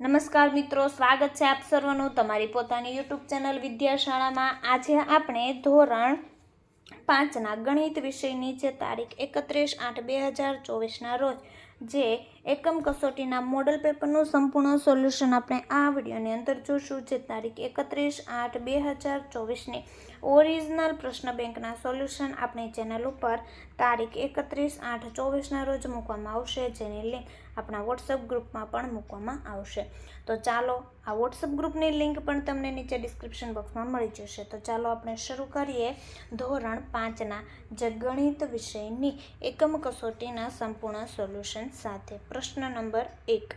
નમસ્કાર મિત્રો, સ્વાગત છે આપ સર્વનું તમારી પોતાની યુટ્યુબ ચેનલ વિદ્યાશાળામાં. આજે આપણે ધોરણ પાંચના ગણિત વિષયની જે તારીખ એકત્રીસ આઠ બે હજાર ચોવીસના રોજ જે એકમ કસોટીના મોડલ પેપરનું સંપૂર્ણ સોલ્યુશન આપણે આ વિડીયોની અંદર જોશું, જે તારીખ એકત્રીસ આઠ બે હજાર ચોવીસની ઓરિજિનલ પ્રશ્ન બેંકના સોલ્યુશન આપણી ચેનલ ઉપર તારીખ એકત્રીસ આઠ ચોવીસના રોજ મૂકવામાં આવશે. જેની લિંક આપણા વોટ્સઅપ ગ્રુપમાં પણ મૂકવામાં આવશે. તો ચાલો આ વોટ્સઅપ ગ્રુપની લિંક પણ તમને નીચે ડિસ્ક્રિપ્શન બોક્સમાં મળી જશે. તો ચાલો આપણે શરૂ કરીએ ધોરણ પાંચના જે ગણિત વિષયની એકમ કસોટીના સંપૂર્ણ સોલ્યુશન સાથે. પ્રશ્ન નંબર એક.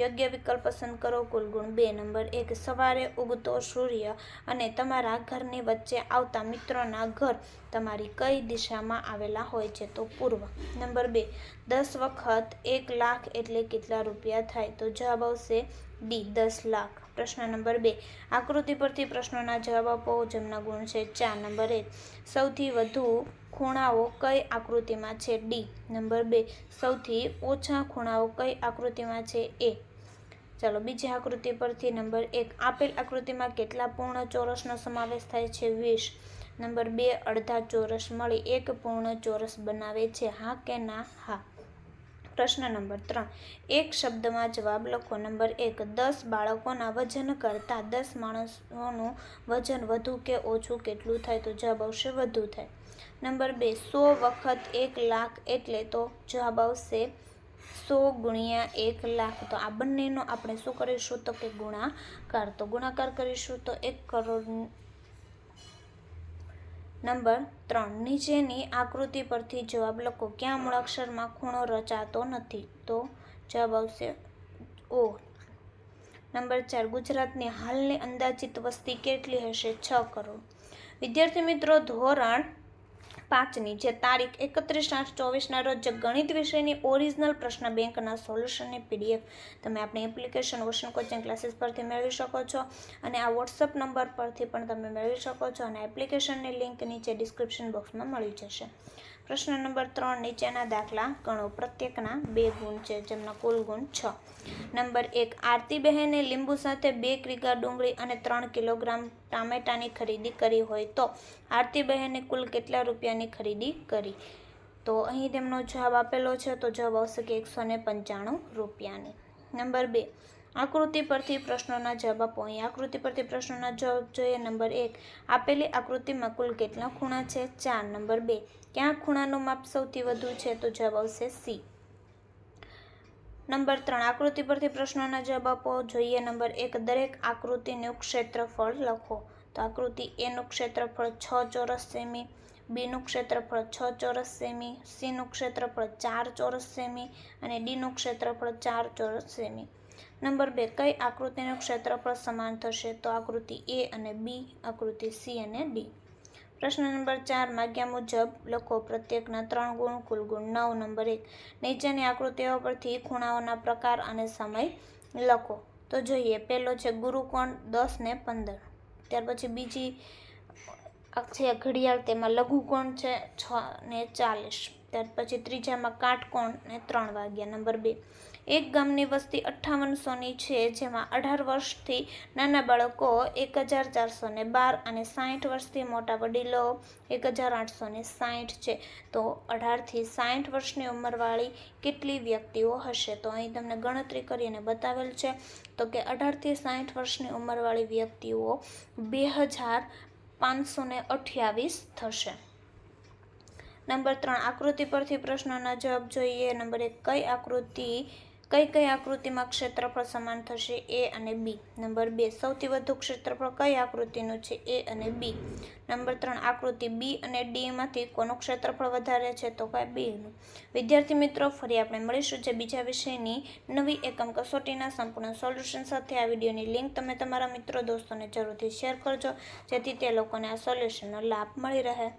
યોગ્ય વિકલ્પ પસંદ કરો, કુલ ગુણ બે. નંબર એક, સવારે ઉગતો સૂર્ય અને તમારા ઘરની વચ્ચે આવતા મિત્રોના ઘર તમારી કઈ દિશામાં આવેલા હોય છે તો પૂર્વ. નંબર બે, દસ વખત એક લાખ એટલે કેટલા રૂપિયા થાય? તો જવાબ આવશે ડી, દસ લાખ. પ્રશ્ન નંબર બે, આકૃતિ પરથી પ્રશ્નોના જવાબ આપો, જેમના ગુણ છે ચાર. નંબર એક, સૌથી વધુ ખૂણાઓ કઈ આકૃતિમાં છે? ડી નંબર બે. સૌથી ઓછા ખૂણાઓ કઈ આકૃતિમાં છે? એ ચાલો, બીજી આકૃતિ પરથી નંબર એક. આપેલ આકૃતિમાં કેટલા પૂર્ણ ચોરસનો સમાવેશ થાય છે? વીસ. નંબર બે, અડધા ચોરસ મળી, એક પૂર્ણ ચોરસ બનાવે છે. હા કે ના? હા. પ્રશ્ન નંબર ત્રણ. એક શબ્દમાં જવાબ લખો. નંબર એક, દસ બાળકોના વજન કરતાં દસ માણસોનું વજન વધુ કે ઓછું કેટલું થાય? તો જવાબ આવશે વધુ થાય. નંબર બે, સો વખત એક લાખ એટલે તો જવાબ આવશે સો ગુણ્યા એક લાખ. તો આ બંનેનો આપણે શું કરીશું? તો કે ગુણાકાર. તો ગુણાકાર કરીશું તો એક કરોડ નંબર ત્રણ. નીચેની આકૃતિ પરથી જવાબ લખો. ક્યાં મૂળાક્ષરમાં ખૂણો રચાતો નથી? તો જવાબ આવશે ઓ. નંબર ચાર. ગુજરાતની હાલની અંદાજિત વસ્તી કેટલી હશે? છ કરોડ. વિદ્યાર્થી મિત્રો, ધોરણ પાંચની જે તારીખ એકત્રીસ આઠ ચોવીસના રોજ જે ગણિત વિષયની ઓરિજિનલ પ્રશ્ન બેંકના સોલ્યુશનની પીડીએફ તમે આપણી એપ્લિકેશન ઓશન કોચિંગ ક્લાસીસ પરથી મેળવી શકો છો. અને આ વોટ્સઅપ નંબર પરથી પણ તમે મેળવી શકો છો અને એપ્લિકેશનની લિંક નીચે ડિસ્ક્રિપ્શન બોક્સમાં મળી જશે. પ્રશ્ન નંબર ત્રણ, નીચેના દાખલા ગણો. પ્રત્યેકના બે ગુણ છે, જેમના કુલ ગુણ છ. નંબર એક આરતીબહેને લીંબુ સાથે બે ક્રિગા ડુંગળી અને ત્રણ કિલોગ્રામ ટામેટાની ખરીદી કરી હોય તો આરતીબહેને કુલ કેટલા રૂપિયાની ખરીદી કરી? તો અહીં તેમનો જવાબ આપેલો છે, તો જવાબ આવશે કે એકસો ને પંચાણું રૂપિયાની. નંબર બે આકૃતિ પરથી પ્રશ્નોના જવાબ આપો. અહીં આકૃતિ પરથી પ્રશ્નોના જવાબ જોઈએ. નંબર એક, આપેલી આકૃતિમાં કુલ કેટલા ખૂણા છે? ચાર. નંબર બે, ક્યાં ખૂણાનું માપ સૌથી વધુ છે? તો જવાબ આવશે સી. નંબર ત્રણ, આકૃતિ પરથી પ્રશ્નોના જવાબ આપો. જોઈએ. નંબર એક, દરેક આકૃતિનું ક્ષેત્રફળ લખો. તો આકૃતિ એનું ક્ષેત્રફળ છ ચોરસ સેમી બીનું ક્ષેત્રફળ છ ચોરસ સેમી સીનું ક્ષેત્રફળ ચાર ચોરસ સેમી અને ડીનું ક્ષેત્રફળ ચાર ચોરસ સેમી. નંબર બે, કઈ આકૃતિનું ક્ષેત્રફળ સમાન થશે? તો આકૃતિ એ અને બી, આકૃતિ સી અને ડી. પ્રશ્ન નંબર ચાર, માગ્યા મુજબ લખો પ્રત્યેકના ત્રણ ગુણ, કુલ ગુણ નવ, નંબર એક. નીચેની આકૃતિઓ પરથી ખૂણાઓના પ્રકાર અને સમય લખો. તો જોઈએ, પહેલો છે ગુરુકોણ દસ ને પંદર. ત્યાર પછી બીજી છે ઘડિયાળ, તેમાં લઘુકોણ છે છ ને ચાલીસ. ત્યાર પછી ત્રીજામાં કાટકોણ ને ત્રણ વાગ્યા નંબર બે. એક ગામની વસ્તી અઠ્ઠાવનસોની છે, જેમાં અઢાર વર્ષથી નાના બાળકો એક હજાર ચારસો ને બાર અને સાઠ વર્ષથી મોટા વડીલો એક હજાર આઠસો ને સાઠ છે. તો અઢારથી સાઠ વર્ષની ઉંમરવાળી કેટલી વ્યક્તિઓ હશે? તો અહીં તમને ગણતરી કરીને બતાવેલ છે તો કે અઢારથી સાઠ વર્ષની ઉંમરવાળી વ્યક્તિઓ બે હજાર પાંચસો અઠ્યાવીસ થશે. નંબર ત્રણ, આકૃતિ પરથી પ્રશ્નોના જવાબ જોઈએ. નંબર એક, કઈ આકૃતિ, કઈ કઈ આકૃતિમાં ક્ષેત્રફળ સમાન થશે? એ અને બી. નંબર બે, સૌથી વધુ ક્ષેત્રફળ કઈ આકૃતિનું છે? એ અને બી. નંબર ત્રણ, આકૃતિ બી અને ડીમાંથી કોનું ક્ષેત્રફળ વધારે છે? તો કઈ બીનું વિદ્યાર્થી મિત્રો, ફરી આપણે મળીશું જે બીજા વિષયની નવી એકમ કસોટીના સંપૂર્ણ સોલ્યુશન સાથે. આ વિડીયોની લિંક તમે તમારા મિત્રો, દોસ્તોને જરૂરથી શેર કરજો, જેથી તે લોકોને આ સોલ્યુશનનો લાભ મળી રહે.